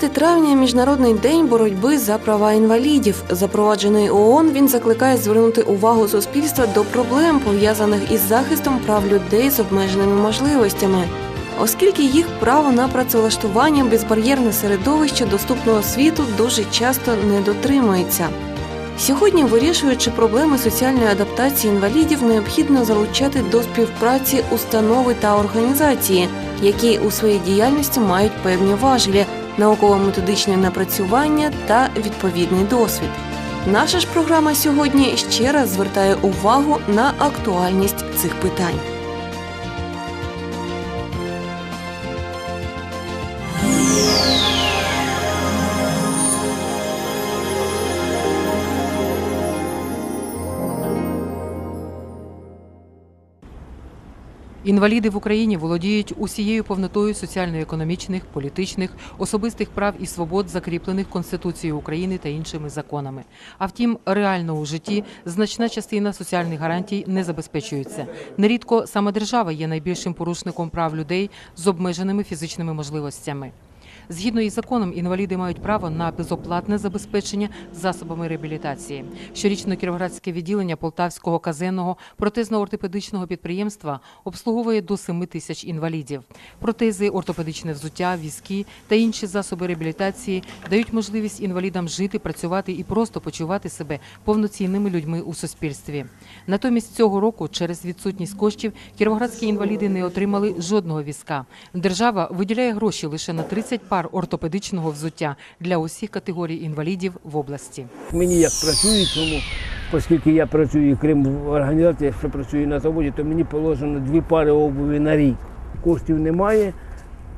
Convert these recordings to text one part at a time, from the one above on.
5 травня міжнародний день боротьби за права інвалідів. Запроваджений ООН він закликає звернути увагу суспільства до проблем, пов'язаних із захистом прав людей з обмеженими можливостями, оскільки їх право на працевлаштування, безбар'єрне середовище доступного світу дуже часто не дотримується. Сьогодні, вирішуючи проблеми соціальної адаптації інвалідів, необхідно залучати до співпраці установи та організації, які у своїй діяльності мають певні важелі, науково-методичне напрацювання та відповідний досвід. Наша ж програма сьогодні ще раз звертає увагу на актуальність цих питань. Інваліди в Україні володіють усією повнотою соціально-економічних, політичних, особистих прав і свобод, закріплених Конституцією України та іншими законами. А втім, реально у житті значна частина соціальних гарантій не забезпечується. Нерідко саме держава є найбільшим порушником прав людей з обмеженими фізичними можливостями. Згідно із законом, інваліди мають право на безоплатне забезпечення засобами реабілітації. Щорічно Кіровоградське відділення Полтавського казенного протезно-ортопедичного підприємства обслуговує до 7 тисяч інвалідів. Протези, ортопедичне взуття, візки та інші засоби реабілітації дають можливість інвалідам жити, працювати і просто почувати себе повноцінними людьми у суспільстві. Натомість цього року, через відсутність коштів, кіровоградські інваліди не отримали жодного візка. Держава виділяє гроші лише на 30 пар ортопедичного взуття для усіх категорій інвалідів в області. Мені як працюючому, оскільки я працюю крім організації, що працюю на заводі, то мені положено дві пари обуві на рік. Коштів немає,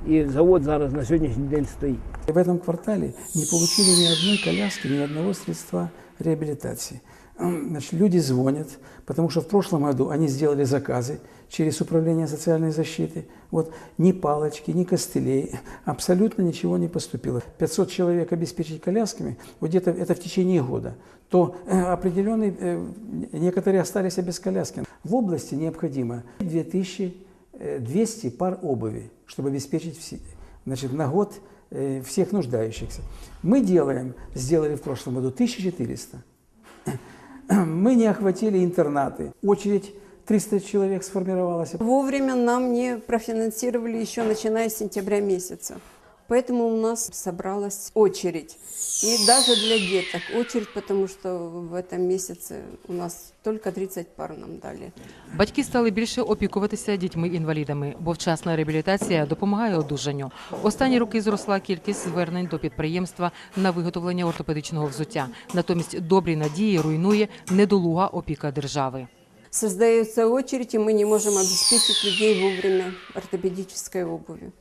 і завод зараз на сьогоднішній день стоїть. В этом квартале не получили ни одной коляски, ни одного средства реабилитации. Значит, люди звонят, потому что в прошлом году они сделали заказы через Управление социальной защиты. Вот ни палочки, ни костылей, абсолютно ничего не поступило. 500 человек обеспечить колясками, вот где-то это в течение года, то э, определенный, э, некоторые остались без коляски. В области необходимо 2200 пар обуви, чтобы обеспечить все, значит, на год э, всех нуждающихся. Мы делаем, сделали в прошлом году 1400. Мы не охватили интернаты. Очередь 300 человек сформировалась. Вовремя нам не профинансировали еще начиная с сентября месяца. Поэтому у нас собралась очередь. И даже для деток очередь, потому что в этом месяце у нас только 30 пар нам дали. Батьки стали більше опікуватися дітьми-інвалідами, бо вчасна реабілітація допомагає одужанню. Останні роки зросла кількість звернень до підприємства на виготовлення ортопедичного взуття. Натомість добрі надії руйнує недолуга опіка держави. Создается очередь, и мы не можем обеспечить людей вовремя ортопедической обувью.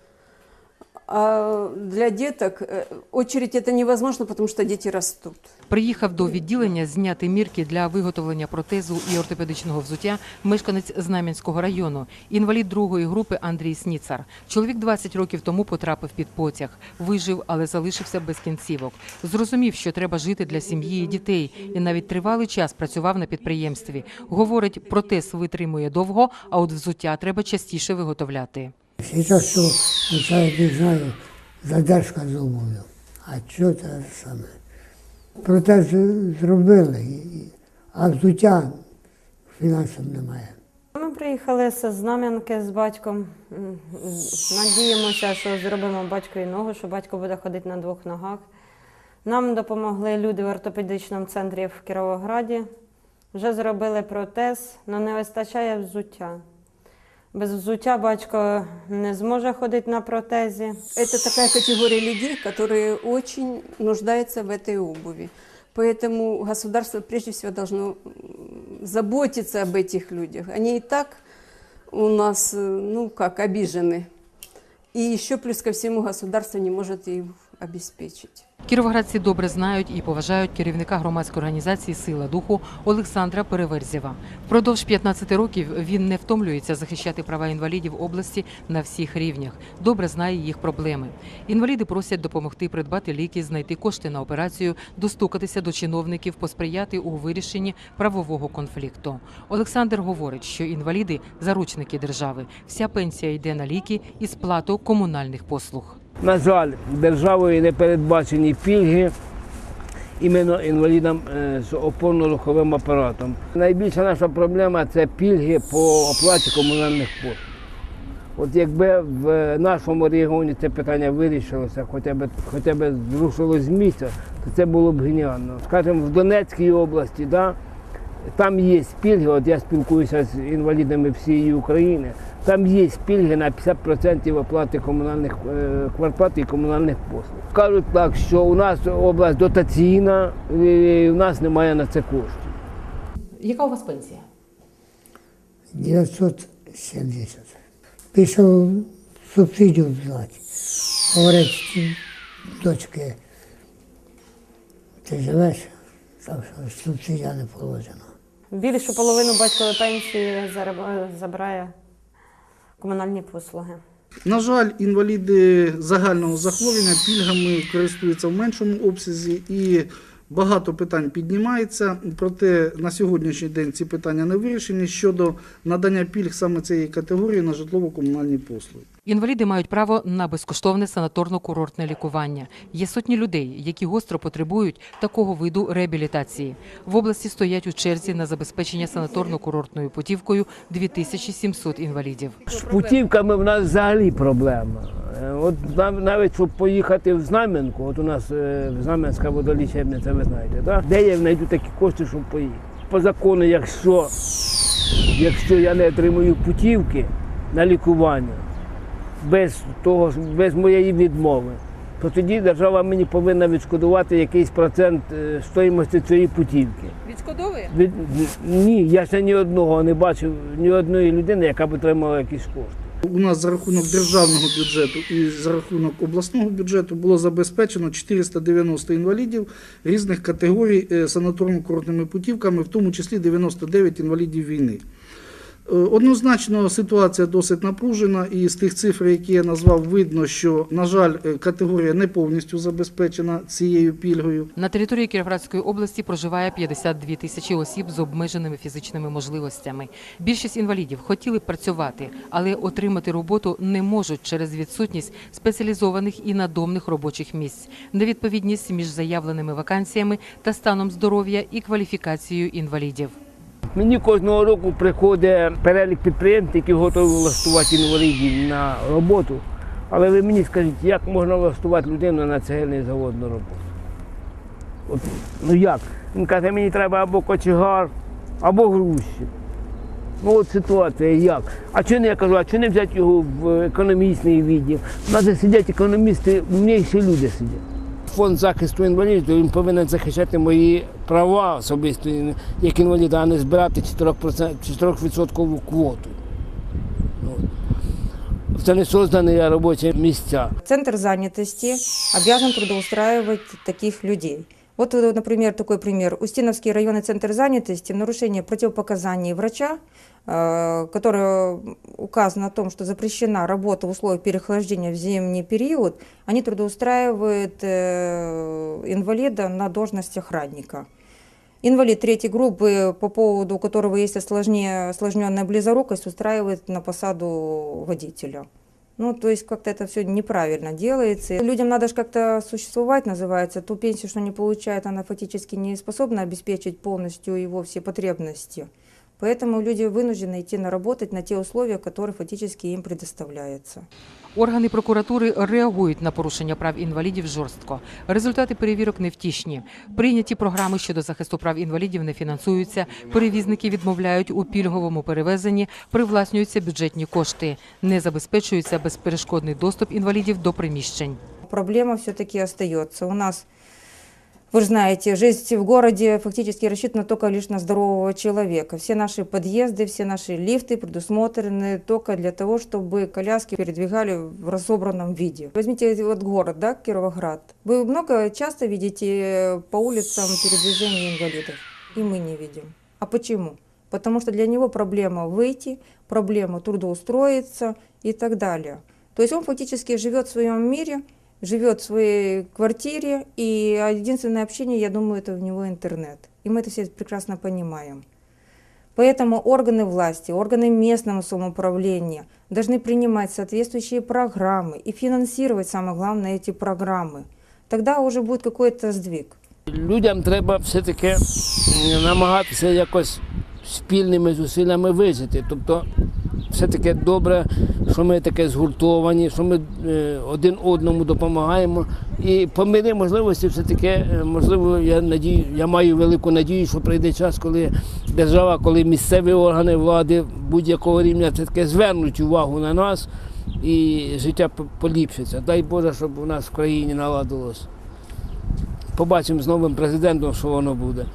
А для деток э, очередь это невозможно, потому что дети растут. Приїхав до відділення зняти мірки для виготовлення протезу і ортопедичного взуття мешканець Знам'янського району, інвалід другої групи Андрій Сніцар. Чоловік 20 років тому потрапив під потяг, вижив, але залишився без кінцівок. Зрозумів, що треба жити для сім'ї і дітей, і навіть тривалий час працював на підприємстві. Говорить, протез витримує довго, а от взуття треба частіше виготовляти. Сейчас что, я не знаю, задержка з обув'ю. А що це саме? Протез зробили, а взуття фінансів немає. Ми приїхали з Знам'янки з батьком. Надіємося, що зробимо батькові ногу, що батько буде ходити на двох ногах. Нам допомогли люди в ортопедичному центрі в Кіровограді. Вже зробили протез, але не вистачає взуття. Без взуття батько не зможе ходити на протезі. Это такая категория людей, которые очень нуждаются в этой обуви. Поэтому государство прежде всего должно м, заботиться об этих людях. Они и так у нас, э, ну как, обижены. И еще плюс ко всему государство не может их обеспечить. Кіровоградці добре знають і поважають керівника громадської організації Сила духу Олександра Переверзєва. Впродовж 15 років він не втомлюється захищати права інвалідів області на всіх рівнях. Добре знає їх проблеми. Інваліди просять допомогти придбати ліки, знайти кошти на операцію, достукатися до чиновників, посприяти у вирішенні правового конфлікту. Олександр говорить, що інваліди заручники держави. Вся пенсія йде на ліки і сплату комунальних послуг. На жаль, державою не передбачені пільги іменно інвалідам е, з опорно-руховим апаратом. Найбільша наша проблема це пільги по оплаті комунальних послуг. От якби в нашому регіоні це питання вирішилося, хоча б, хоча б зрушило з місця, то це було б геніально. Скажімо, в Донецькій області, да, там є пільги, от я спілкуюся з інвалідами всієї України, там є пільги на 50% оплати комунальних е, квартплат і комунальних послуг. Кажуть так, що у нас область дотаційна, і у нас немає на це коштів. Яка у вас пенсія? 970. Пішов субсидію взяти. Говорить, дочки, ти живеш, так що субсидія не положена. Більшу половину батькової пенсії забирає комунальні послуги. На жаль, інваліди загального захворювання пільгами користуються в меншому обсязі і багато питань піднімається. Проте на сьогоднішній день ці питання не вирішені щодо надання пільг саме цієї категорії на житлово-комунальні послуги. Інваліди мають право на безкоштовне санаторно-курортне лікування. Є сотні людей, які гостро потребують такого виду реабілітації. В області стоять у черзі на забезпечення санаторно-курортною путівкою 2700 інвалідів. З путівками в нас взагалі проблема. Е, От нав- навіть щоб поїхати в Знам'янку, от у нас е, Знам'янська водолічебниця, ви знаєте, да? де я знайду такі кошти, щоб поїхати. По закону, якщо, якщо я не отримую путівки на лікування без того, без моєї відмови, то тоді держава мені повинна відшкодувати якийсь процент е, стоїмості цієї путівки. Відшкодовує? Від... Ні, я ще ні одного не бачив, ні одної людини, яка б отримала якісь кошти. У нас за рахунок державного бюджету і за рахунок обласного бюджету було забезпечено 490 інвалідів різних категорій е, санаторно-курортними путівками, в тому числі 99 інвалідів війни. Е, Однозначно ситуація досить напружена, і з тих цифр, які я назвав, видно, що, на жаль, е, категорія не повністю забезпечена цією пільгою. На території Кіровоградської області проживає 52 тисячі осіб з обмеженими фізичними можливостями. Більшість інвалідів хотіли б працювати, але отримати роботу не можуть через відсутність спеціалізованих і надомних робочих місць, невідповідність між заявленими вакансіями та станом здоров'я і кваліфікацією інвалідів. Мені кожного року приходить перелік підприємств, які готові влаштувати інвалідів на роботу. Але ви мені скажіть, як можна влаштувати людину на цегельний завод на роботу? От, ну як? Він каже, мені треба або кочегар, або грузчик. Ну от ситуація як. А чого не я кажу, а чого не взяти його в економічний відділ? У нас сидять економісти, умніші люди сидять. Фонд захисту інвалідів він повинен захищати мої права особисто як інваліда, а не збирати 4%, 4% квоту. Ну, Це не создані робочі місця. Центр зайнятості обязан трудоустраивать таких людей. Вот, э, например, такой пример. Устиновский районный центр занятости нарушение противопоказаний врача, э, которое указано о том, что запрещена работа в условиях переохлаждения в зимний период, они трудоустраивают э, инвалида на должность охранника. Инвалид третьей группы, по поводу которого есть осложне- осложненная близорукость, устраивает на посаду водителя. Ну, то есть как-то это все неправильно делается. Людям надо же как-то существовать, называется. Ту пенсию, что не получает, она фактически не способна обеспечить полностью его все потребности. Поэтому люди вынуждены идти на работать на те условия, которые фактически им предоставляются. Органи прокуратури реагують на порушення прав інвалідів жорстко. Результати перевірок невтішні. Прийняті програми щодо захисту прав інвалідів не фінансуються. Перевізники відмовляють у пільговому перевезенні, привласнюються бюджетні кошти. Не забезпечується безперешкодний доступ інвалідів до приміщень. Проблема все-таки остается. У нас, вы же знаете, жизнь в городе фактически рассчитана только лишь на здорового человека. Все наши подъезды, все наши лифты предусмотрены только для того, чтобы коляски передвигали в разобранном виде. Возьмите вот город, да, Кировоград. Вы много часто видите по улицам передвижение инвалидов, и мы не видим. А почему? Потому что для него проблема выйти, проблема трудоустроиться и так далее. То есть он фактически живет в своем мире, живет в своей квартире, и единственное общение, я думаю, это у него интернет. И мы это все прекрасно понимаем. Поэтому органы власти, органы местного самоуправления должны принимать соответствующие программы и финансировать, самое главное, эти программы. Тогда уже будет какой-то сдвиг. Людям треба все-таки м, намагатися якось спільними зусиллями вижити. Тобто, все-таки добре, що ми таке згуртовані, що ми е, один одному допомагаємо. І по мірі можливості, все-таки, е, можливо, я надію, я маю велику надію, що прийде час, коли держава, коли місцеві органи влади будь-якого рівня все-таки звернуть увагу на нас і життя поліпшиться. Дай Боже, щоб у нас в країні наладилось. Побачимо з новим президентом, що воно буде.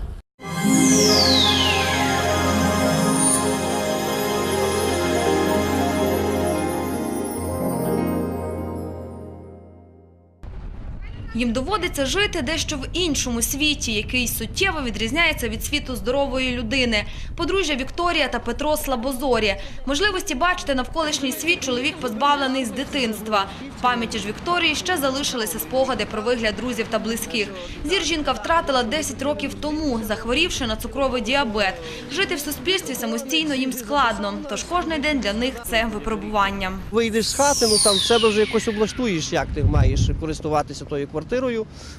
Їм доводиться жити дещо в іншому світі, який суттєво відрізняється від світу здорової людини. Подружжя Вікторія та Петро Слабозорі. Можливості бачити навколишній світ чоловік позбавлений з дитинства. В пам'яті ж Вікторії ще залишилися спогади про вигляд друзів та близьких. Зір жінка втратила 10 років тому, захворівши на цукровий діабет. Жити в суспільстві самостійно їм складно, тож кожний день для них це випробування. Вийдеш з хати, ну там себе вже якось облаштуєш, як ти маєш користуватися тою квартирою,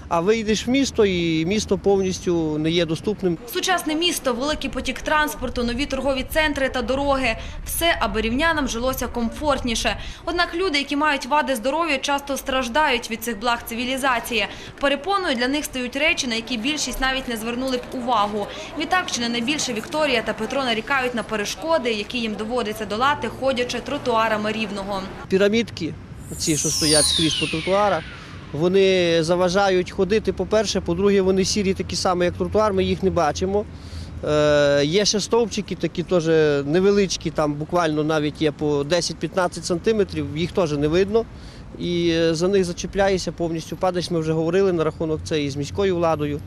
а вийдеш в місто, і місто повністю не є доступним. Сучасне місто, великий потік транспорту, нові торгові центри та дороги – все, аби рівнянам жилося комфортніше. Однак люди, які мають вади здоров'я, часто страждають від цих благ цивілізації. Перепоною для них стають речі, на які більшість навіть не звернули б увагу. Відтак, чи не найбільше Вікторія та Петро нарікають на перешкоди, які їм доводиться долати, ходячи тротуарами Рівного. Пірамідки, ці, що стоять скрізь по тротуарах, вони заважають ходити, по-перше, по-друге, вони сірі такі самі, як тротуар, ми їх не бачимо. Е, є ще стовпчики, такі теж невеличкі, там буквально навіть є по 10-15 сантиметрів, їх теж не видно. І е, за них зачіпляєшся, повністю падаєш. Ми вже говорили на рахунок це і з міською владою.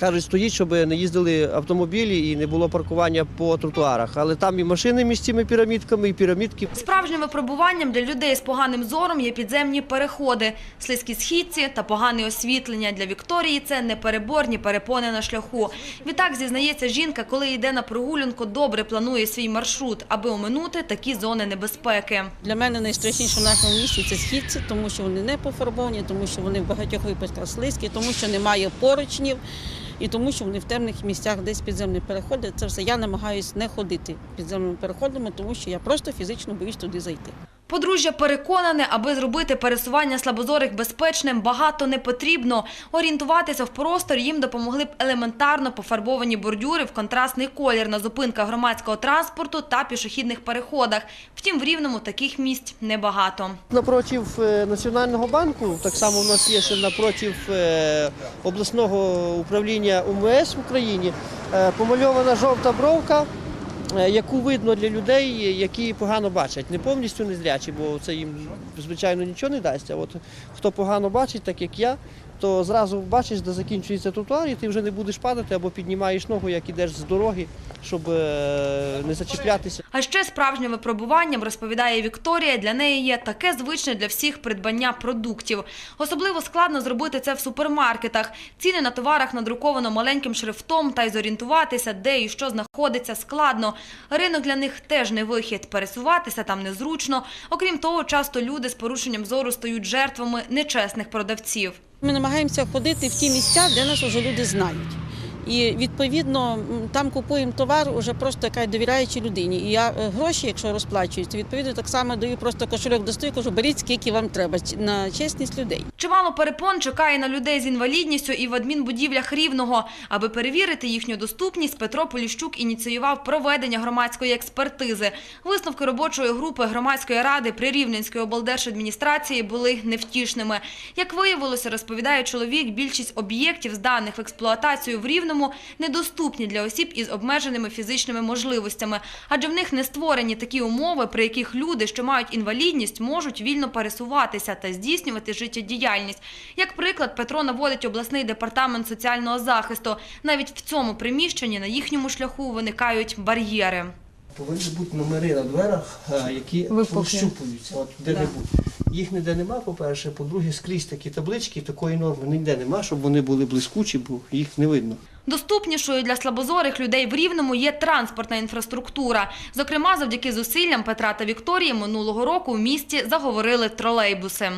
Кажуть, стоїть, щоб не їздили автомобілі і не було паркування по тротуарах. Але там і машини між цими пірамідками, і пірамідки Справжнім випробуванням для людей з поганим зором є підземні переходи, слизькі східці та погане освітлення. Для Вікторії це непереборні перепони на шляху. Відтак, зізнається жінка, коли йде на прогулянку, добре планує свій маршрут, аби оминути такі зони небезпеки. Для мене найстрашніше в нашому місті це східці, тому що вони не пофарбовані, тому що вони в багатьох випадках слизькі, тому що немає поручнів і тому, що вони в темних місцях десь підземні переходи. Це все я намагаюся не ходити підземними переходами, тому що я просто фізично боюсь туди зайти. Подружжя переконане, аби зробити пересування слабозорих безпечним, багато не потрібно. Орієнтуватися в простор їм допомогли б елементарно пофарбовані бордюри в контрастний колір на зупинках громадського транспорту та пішохідних переходах. Втім, в Рівному таких місць небагато. Напротив е, Національного банку, так само в нас є ще напротив е, обласного управління УМС в Україні, е, помальована жовта бровка, яку видно для людей, які погано бачать. Не повністю незрячі, бо це їм, звичайно, нічого не дасть. А от хто погано бачить, так як я, то зразу бачиш, де закінчується тротуар, і ти вже не будеш падати або піднімаєш ногу, як ідеш з дороги, щоб е, не зачіплятися. А ще справжнім випробуванням, розповідає Вікторія, для неї є таке звичне для всіх придбання продуктів. Особливо складно зробити це в супермаркетах. Ціни на товарах надруковано маленьким шрифтом, та й зорієнтуватися, де і що знаходиться, складно. Ринок для них теж не вихід. Пересуватися там незручно. Окрім того, часто люди з порушенням зору стають жертвами нечесних продавців. Ми намагаємося ходити в ті місця, де нас вже люди знають. І відповідно там купуємо товар уже просто яка довіряючи людині. І я е, гроші, якщо розплачуюсь, відповідно так само даю просто кошельок достаю, кажу, беріть скільки вам треба на чесність людей. Чимало перепон чекає на людей з інвалідністю і в адмінбудівлях Рівного. Аби перевірити їхню доступність, Петро Поліщук ініціював проведення громадської експертизи. Висновки робочої групи громадської ради при Рівненської облдержадміністрації були невтішними. Як виявилося, розповідає чоловік, більшість об'єктів, зданих в експлуатацію в Рівному, недоступні для осіб із обмеженими фізичними можливостями, адже в них не створені такі умови, при яких люди, що мають інвалідність, можуть вільно пересуватися та здійснювати життєдіяльність. Як приклад, Петро наводить обласний департамент соціального захисту. Навіть в цьому приміщенні на їхньому шляху виникають бар'єри. Повинні бути номери на дверах, е, які прощупуються, от де-небудь. Їх ніде нема, по-перше. По-друге, скрізь такі таблички, такої норми ніде нема, щоб вони були блискучі, бо їх не видно. Доступнішою для слабозорих людей в Рівному є транспортна інфраструктура. Зокрема, завдяки зусиллям Петра та Вікторії минулого року в місті заговорили тролейбуси.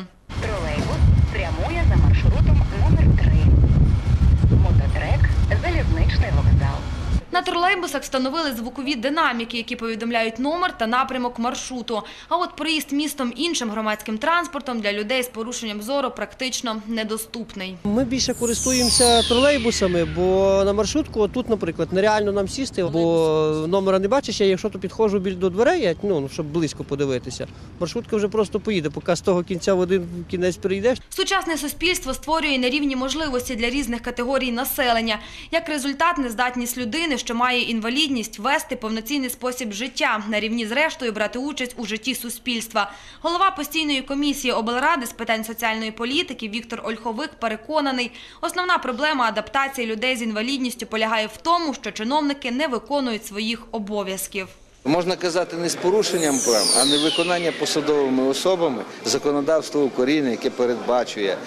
На тролейбусах встановили звукові динаміки, які повідомляють номер та напрямок маршруту. А от проїзд містом іншим громадським транспортом для людей з порушенням зору практично недоступний. Ми більше користуємося тролейбусами, бо на маршрутку тут, наприклад, нереально нам сісти, бо номера не бачиш, я якщо то підходжу біль до дверей, я, ну, щоб близько подивитися, маршрутка вже просто поїде, поки з того кінця в один кінець перейдеш. Сучасне суспільство створює нерівні можливості для різних категорій населення. Як результат, нездатність людини, що має інвалідність, вести повноцінний спосіб життя, на рівні з рештою брати участь у житті суспільства. Голова постійної комісії облради з питань соціальної політики Віктор Ольховик переконаний, основна проблема адаптації людей з інвалідністю полягає в тому, що чиновники не виконують своїх обов'язків. Можна казати не з порушенням прав, а не виконання посадовими особами законодавства України, яке передбачує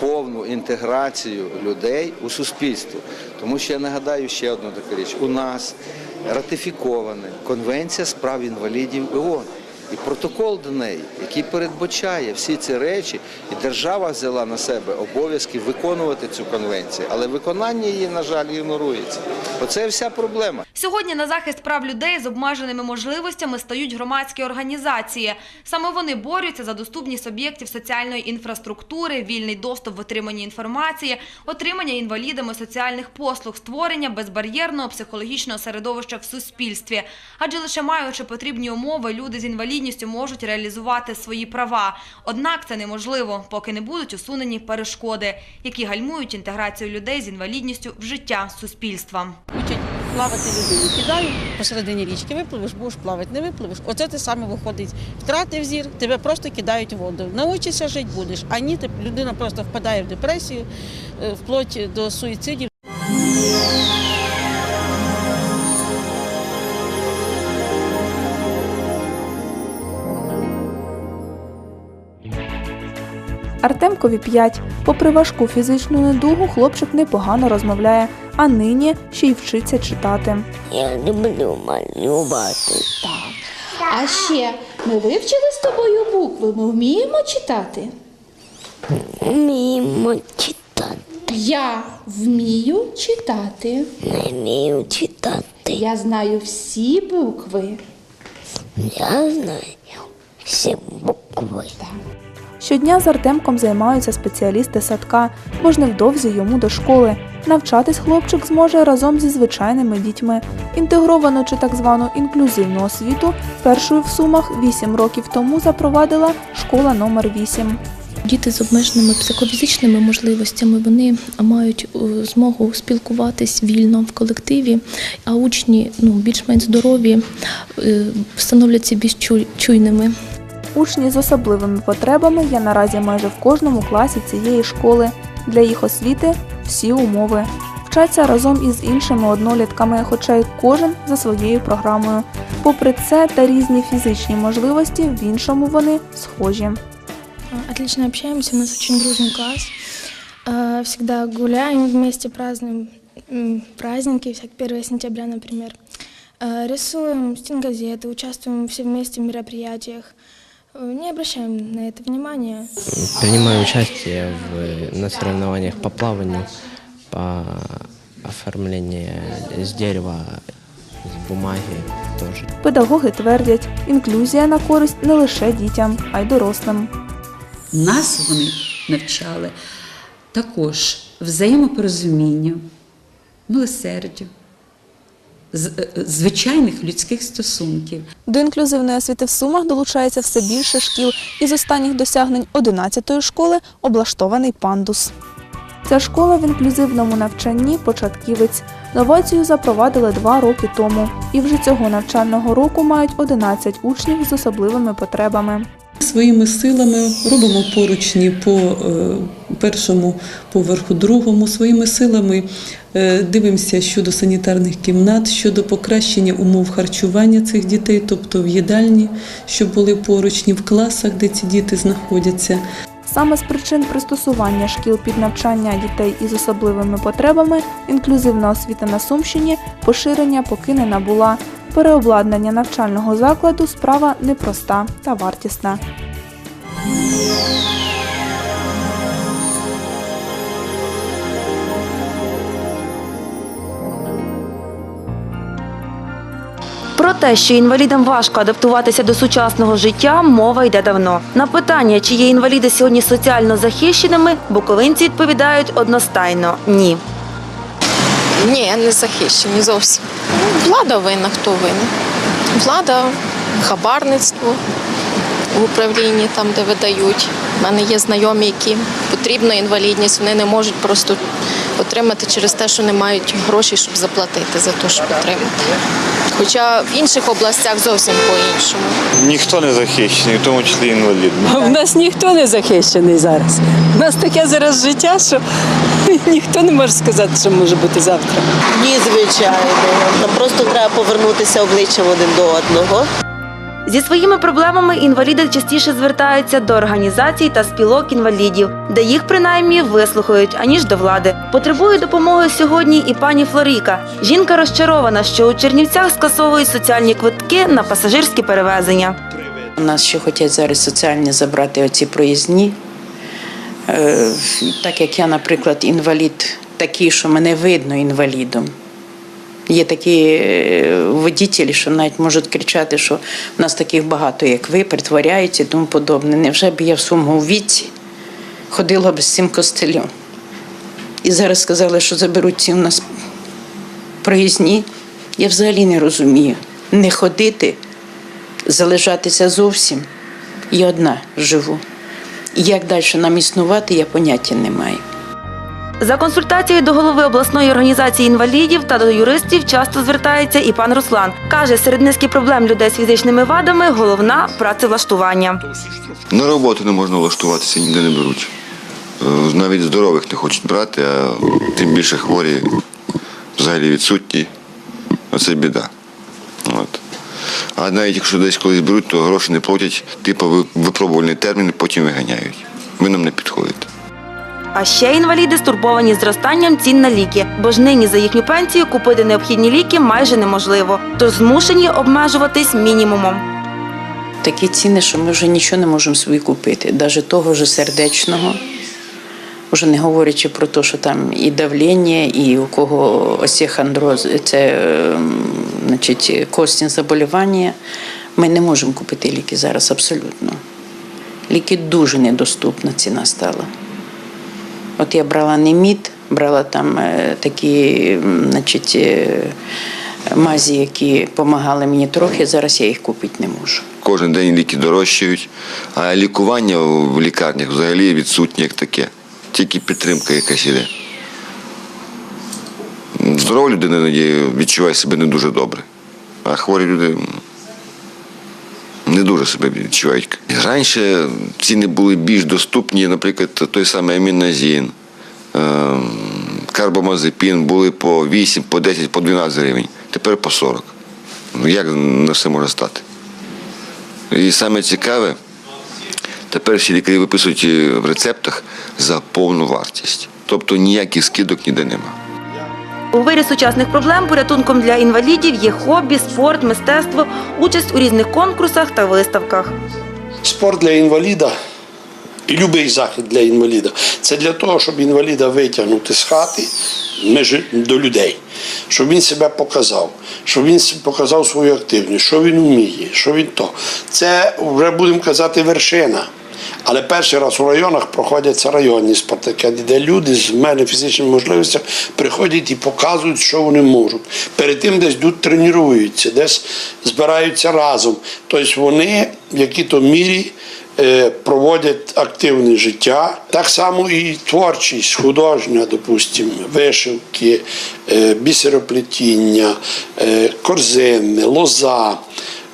повну інтеграцію людей у суспільство. Тому що я нагадаю ще одну таку річ: у нас ратифікована Конвенція з прав інвалідів ООН. І протокол до неї, який передбачає всі ці речі, і держава взяла на себе обов'язки виконувати цю конвенцію, але виконання її, на жаль, ігнорується. Оце вся проблема. Сьогодні на захист прав людей з обмеженими можливостями стають громадські організації. Саме вони борються за доступність об'єктів соціальної інфраструктури, вільний доступ в отриманні інформації, отримання інвалідами соціальних послуг, створення безбар'єрного психологічного середовища в суспільстві. Адже лише маючи потрібні умови, люди з інвалідністю можуть реалізувати свої права. Однак це неможливо, поки не будуть усунені перешкоди, які гальмують інтеграцію людей з інвалідністю в життя суспільства. Учать плавати людину. Кидають посередині річки, випливеш, будеш плавати, не випливеш. Оце те саме виходить. Втратив зір, тебе просто кидають в воду. Научишся жити будеш. А ні, ти- людина просто впадає в депресію, е, вплоть до суїцидів. Артемкові 5. Попри важку фізичну недугу, хлопчик непогано розмовляє, а нині ще й вчиться читати. Я люблю малювати. Так. А ще ми вивчили з тобою букви. Ми вміємо читати? Вміємо читати. Я вмію читати. Не вмію читати. Я знаю всі букви. Я знаю всі букви. Щодня з Артемком займаються спеціалісти садка, бо ж невдовзі йому до школи. Навчатись хлопчик зможе разом зі звичайними дітьми. Інтегровану чи так звану інклюзивну освіту першою в Сумах 8 років тому запровадила школа номер 8. Діти з обмеженими психофізичними можливостями вони мають е, змогу спілкуватись вільно в колективі, а учні ну, більш-менш здорові е, становляться більш чуйними. Учні з особливими потребами є наразі майже в кожному класі цієї школи. Для їх освіти всі умови. Вчаться разом із іншими однолітками, хоча й кожен за своєю програмою. Попри це та різні фізичні можливості, в іншому вони схожі. Отлично общаемся, у нас очень дружный класс. Э, Всегда гуляем вместе, празднуем м, праздники, всяк 1 сентября, например. Э, Рисуем, стенгазеты, участвуем все вместе в мероприятиях. Э, Не обращаем на это внимания. Принимаю участие в, на соревнованиях по плаванию, по оформлению с дерева, с бумаги тоже. Педагоги твердять, інклюзія на користь не лише дітям, а й дорослим. Нас вони навчали також взаємопорозумінню, милосердю, з- звичайних людських стосунків. До інклюзивної освіти в Сумах долучається все більше шкіл. Із останніх досягнень 11-ї школи облаштований пандус. Ця школа в інклюзивному навчанні початківець. Новацію запровадили два роки тому, і вже цього навчального року мають 11 учнів з особливими потребами. Своїми силами робимо поручні по е, першому поверху, другому. Своїми силами е, дивимося щодо санітарних кімнат, щодо покращення умов харчування цих дітей, тобто в їдальні, щоб були поручні в класах, де ці діти знаходяться. Саме з причин пристосування шкіл під навчання дітей із особливими потребами інклюзивна освіта на Сумщині поширення поки не набула. Переобладнання навчального закладу справа непроста та вартісна. Про те, що інвалідам важко адаптуватися до сучасного життя, мова йде давно. На питання, чи є інваліди сьогодні соціально захищеними, буковинці відповідають одностайно ні. Ні, не захищені зовсім. Влада винна, хто винен? Влада, хабарництво в управлінні, там, де видають. У мене є знайомі, які потрібна інвалідність, вони не можуть просто отримати через те, що не мають грошей, щоб заплатити за те, щоб отримати. Хоча в інших областях зовсім по-іншому. Ніхто не захищений, в тому числі інвалід. В нас ніхто не захищений зараз. У нас таке зараз життя, що ніхто не може сказати, що може бути завтра. Ні, звичайно. Нам просто треба повернутися обличчям один до одного. Зі своїми проблемами інваліди частіше звертаються до організацій та спілок інвалідів, де їх принаймні вислухають, аніж до влади. Потребує допомоги сьогодні і пані Флоріка. Жінка розчарована, що у Чернівцях скасовують соціальні квитки на пасажирські перевезення. У нас ще хочуть зараз соціальні забрати оці проїзні. Е, Так як я, наприклад, інвалід такий, що мене видно інвалідом. Є такі е, водітелі, що навіть можуть кричати, що в нас таких багато, як ви, притворяються і тому подобне. Невже б я в своєму віці ходила б з цим костелем? І зараз сказали, що заберуть ці у нас проїзні. Я взагалі не розумію. Не ходити, залежатися зовсім. Я одна живу. І як далі нам існувати, я поняття не маю. За консультацією до голови обласної організації інвалідів та до юристів часто звертається і пан Руслан. Каже, серед низки проблем людей з фізичними вадами головна працевлаштування. На роботу не можна влаштуватися, ніде не беруть. Е, Навіть здорових не хочуть брати, а тим більше хворі взагалі відсутні. Оце біда. От. А навіть якщо десь колись беруть, то гроші не платять, типу випробувальний термін, потім виганяють. Ви нам не підходите. А ще інваліди стурбовані зростанням цін на ліки, бо ж нині за їхню пенсію купити необхідні ліки майже неможливо, тож змушені обмежуватись мінімумом. Такі ціни, що ми вже нічого не можемо собі купити, навіть того ж сердечного. Вже не говорячи про те, що там і давлення, і у кого остеохондроз, це ем, значить, костні заболівання. Ми не можемо купити ліки зараз абсолютно. Ліки дуже недоступна ціна стала. От я брала неміт, брала там е, такі значить, е, мазі, які допомагали мені трохи, зараз я їх купити не можу. Кожен день ліки дорожчають, а лікування в лікарнях взагалі відсутнє як таке. Тільки підтримка якась іде. Здорова людина відчуває себе не дуже добре. А хворі люди не дуже себе відчувають. Раніше ціни були більш доступні, наприклад, той самий аміназін, ем, карбамазепін були по 8, по 10, по 12 гривень. Тепер по 40. Ну як на все може стати? І саме цікаве, тепер всі лікарі виписують е, в рецептах за повну вартість. Тобто ніяких скидок ніде нема. У вирі сучасних проблем порятунком для інвалідів є хобі, спорт, мистецтво, участь у різних конкурсах та виставках. Спорт для інваліда і будь-який захід для інваліда це для того, щоб інваліда витягнути з хати до людей, щоб він себе показав, щоб він показав свою активність, що він вміє, що він то. Це вже будемо казати вершина. Але перший раз у районах проходяться районні спартакіади, де люди з мене фізичними можливостями приходять і показують, що вони можуть. Перед тим десь йдуть тренуються, десь збираються разом. Тобто вони в якій-то мірі е, проводять активне життя. Так само і творчість, художня, допустимо, вишивки, е, бісероплетіння, е, корзини, лоза.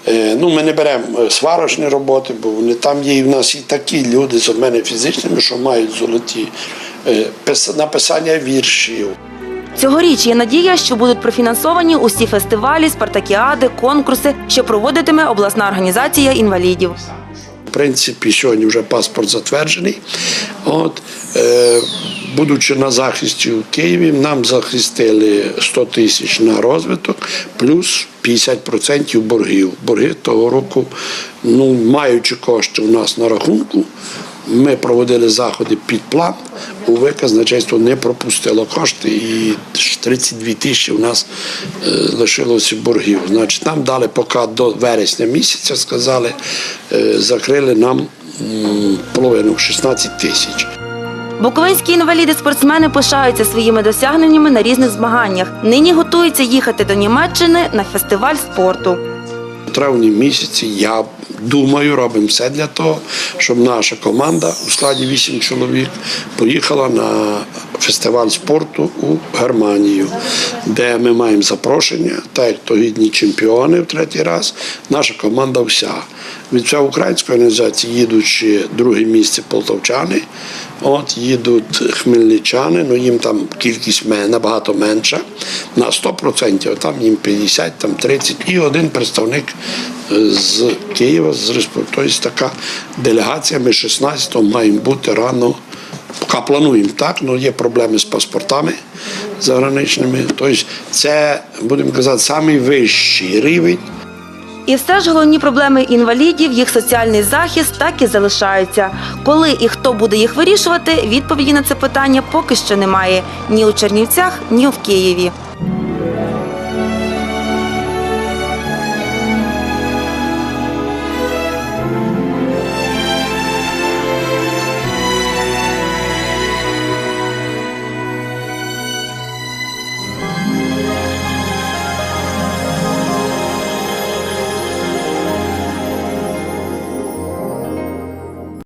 Е, Ну, ми не беремо е, сварочні роботи, бо вони там є і в нас і такі люди з мене фізичними, що мають золоті е, пис- написання віршів. Цьогоріч є надія, що будуть профінансовані усі фестивалі, спартакіади, конкурси, що проводитиме обласна організація інвалідів. Принципі, сьогодні вже паспорт затверджений. От, е, будучи на захисті у Києві, нам захистили 100 тисяч на розвиток, плюс 50% боргів. Борги того року, ну, маючи кошти у нас на рахунку, ми проводили заходи під план. УВ казначейство не пропустило кошти, і 32 тисячі у нас е, лишилося боргів. Значить, нам дали поки до вересня місяця, сказали, е, закрили нам половину 16 тисяч. Буковинські інваліди-спортсмени пишаються своїми досягненнями на різних змаганнях. Нині готуються їхати до Німеччини на фестиваль спорту. Травні місяці я думаю, робимо все для того, щоб наша команда у складі 8 чоловік поїхала на фестиваль спорту у Германію, де ми маємо запрошення, так як то гідні чемпіони в третій раз. Наша команда вся. Від всієї української організації їдуть друге місце полтавчани. От їдуть хмельничани, ну їм там кількість набагато менша, на 100%, там їм 50, там 30. І один представник е, з Києва, з республіки. Тобто така делегація, ми 16-го маємо бути рано. Поки плануємо так, але є проблеми з паспортами заграничними. Тобто це, будемо казати, найвищий рівень. І все ж головні проблеми інвалідів, їх соціальний захист так і залишаються. Коли і хто буде їх вирішувати, відповіді на це питання поки що немає ні у Чернівцях, ні в Києві.